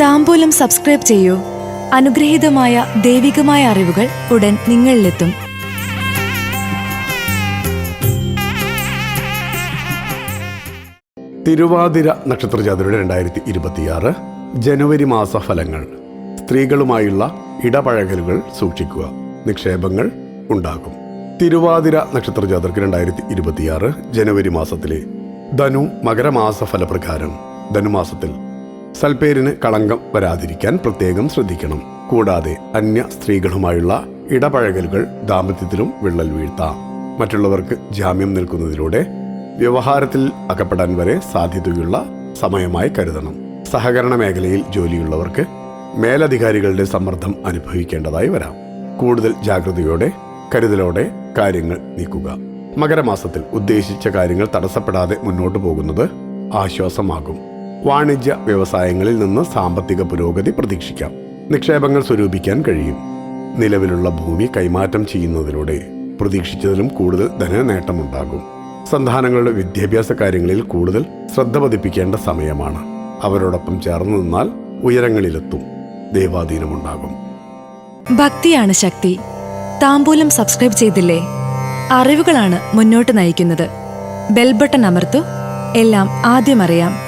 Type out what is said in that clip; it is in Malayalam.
താമ്പൂലം സബ്സ്ക്രൈബ് ചെയ്യൂ. അനുഗ്രഹീതമായ ദൈവികമായ അറിവുകൾ ഉടൻ നിങ്ങളിലെത്തും. തിരുവാതിര നക്ഷത്ര ജാതരുടെ രണ്ടായിരത്തി ഇരുപത്തിയാറ് ജനുവരി മാസ ഫലങ്ങൾ സ്ത്രീകളുമായുള്ള ഇടപഴകലുകൾ സൂക്ഷിക്കുക. നിക്ഷേപങ്ങൾ ഉണ്ടാകും. തിരുവാതിര നക്ഷത്ര ജാതർക്ക് രണ്ടായിരത്തി ഇരുപത്തിയാറ് ജനുവരി മാസത്തിലെ ധനു മകരമാസ ഫലപ്രകാരം ധനുമാസത്തിൽ സൽപ്പേരിന് കളങ്കം വരാതിരിക്കാൻ പ്രത്യേകം ശ്രദ്ധിക്കണം. കൂടാതെ അന്യ സ്ത്രീകളുമായുള്ള ഇടപഴകലുകൾ ദാമ്പത്യത്തിലും വിള്ളൽ വീഴ്ത്താം. മറ്റുള്ളവർക്ക് ജാമ്യം നിൽക്കുന്നതിലൂടെ വ്യവഹാരത്തിൽ അകപ്പെടാൻ വരെ സാധ്യതയുള്ള സമയമായി കരുതണം. സഹകരണ മേഖലയിൽ ജോലിയുള്ളവർക്ക് മേലധികാരികളുടെ സമ്മർദ്ദം അനുഭവിക്കേണ്ടതായി വരാം. കൂടുതൽ ജാഗ്രതയോടെ കരുതലോടെ കാര്യങ്ങൾ നീക്കുക. മകരമാസത്തിൽ ഉദ്ദേശിച്ച കാര്യങ്ങൾ തടസ്സപ്പെടാതെ മുന്നോട്ടു പോകുന്നത് ആശ്വാസമാകും. വാണിജ്യ വ്യവസായങ്ങളിൽ നിന്ന് സാമ്പത്തിക പുരോഗതി പ്രതീക്ഷിക്കാം. നിക്ഷേപങ്ങൾ സ്വരൂപിക്കാൻ കഴിയും. നിലവിലുള്ള ഭൂമി കൈമാറ്റം ചെയ്യുന്നതിലൂടെ പ്രതീക്ഷിച്ചതിലും കൂടുതൽ ധനനേട്ടമുണ്ടാകും. സന്താനങ്ങളുടെ വിദ്യാഭ്യാസ കാര്യങ്ങളിൽ കൂടുതൽ ശ്രദ്ധ പതിപ്പിക്കേണ്ട സമയമാണ്. അവരോടൊപ്പം ചേർന്ന് നിന്നാൽ ഉയരങ്ങളിലെത്തും. ദൈവാധീനമുണ്ടാകും. ഭക്തിയാണ് ശക്തി. താമ്പൂലം സബ്സ്ക്രൈബ് ചെയ്തില്ലേ? അറിവുകളാണ് മുന്നോട്ട് നയിക്കുന്നത്. ബെൽബട്ടൺ അമർത്തു. എല്ലാം ആദ്യം അറിയാം